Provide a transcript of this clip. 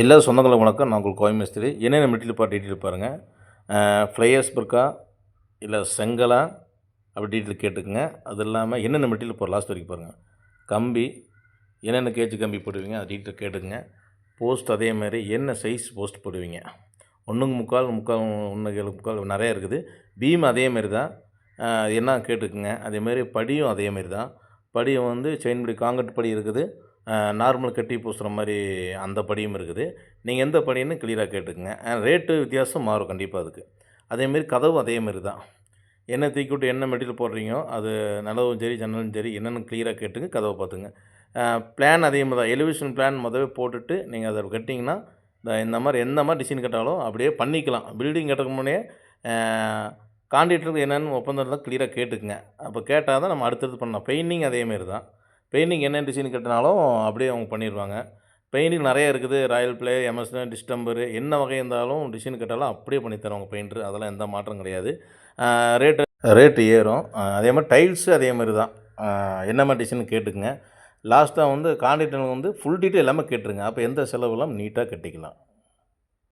எல்லா சொந்தங்களும் வணக்கம். நான் உங்களுக்கு கோயம்பேஸ்திரி என்னென்ன மெட்டீரியல் பார்த்து டீட்டெயில் பாருங்கள் ஃப்ளையர்ஸ் பிற்கா இல்லை செங்கலா? அப்படி டீட்டெயில் கேட்டுக்குங்க. அது இல்லாமல் என்னென்ன மெட்டீரியல் போகிற லாஸ்ட் வரைக்கும் பாருங்கள் கம்பி என்னென்ன கேஜி கம்பி போடுவீங்க அது டீட்டெயில் கேட்டுக்குங்க. போஸ்ட் அதே மாதிரி என்ன சைஸ் போஸ்ட் போடுவீங்க. ஒன்றுங்க முக்கால் முக்கால் ஒன்று ஏழு முக்கால் நிறையா இருக்குது. பீம் அதே மாதிரி தான். என்ன கேட்டுக்குங்க. அதேமாரி படியும் அதே மாதிரி தான். படியும் வந்து செயின் படி காங்கிரட் படி இருக்குது. நார்மல் கட்டி பூசுகிற மாதிரி அந்த படியும் இருக்குது. நீங்கள் எந்த படின்னு கிளியராக கேட்டுக்குங்க. ரேட்டு வித்தியாசம் மாறும் கண்டிப்பாக அதுக்கு. அதேமாரி கதவும் அதே மாதிரி தான். என்ன தூக்கி விட்டு என்ன மெட்டீரியல் போடுறீங்களோ அது நிலவும் சரி ஜன்னலும் சரி என்னென்னு கிளியராக கேட்டுங்க கதவை பார்த்துங்க பிளான் அதே மாதிரி தான். எலிவேஷன் பிளான் முதவே போட்டுட்டு நீங்கள் அதை கட்டிங்கன்னா இந்த இந்த மாதிரி எந்த மாதிரி டிசைன் கட்டாலும் அப்படியே பண்ணிக்கலாம். பில்டிங் கட்டுறதுக்கு முன்னே கான்ட்ராக்டருக்கு என்னென்னு ஒப்பந்தத்தில் க்ளியராக கேட்டுக்குங்க. அப்போ கேட்டால் தான் நம்ம அடுத்தது பண்ணலாம். பெயிண்டிங் அதேமாரி தான். பெயிண்டிங் என்ன டிசைன் கட்டினாலும் அப்படியே அவங்க பண்ணிடுவாங்க. பெயிண்டிங் நிறையா இருக்குது. ராயல் பிளே எம்எஸ்என் டிஸ்டம்பரு என்ன வகை இருந்தாலும் டிசைன் கட்டாலும் அப்படியே பண்ணி தருவாங்க பெயிண்டர் அதெல்லாம் எந்த மாற்றம் கிடையாது. ரேட்டு ரேட்டு ஏறும். அதே மாதிரி டைல்ஸு அதே மாதிரி தான். என்ன மாதிரி டிசைன் கேட்டுக்குங்க. லாஸ்ட்டாக வந்து கான்ட்ராக்டர் வந்து ஃபுல் டீட்டெயில் எல்லாமே கேட்டுருங்க. அப்போ எந்த செலவுலாம் நீட்டாக கட்டிக்கலாம்.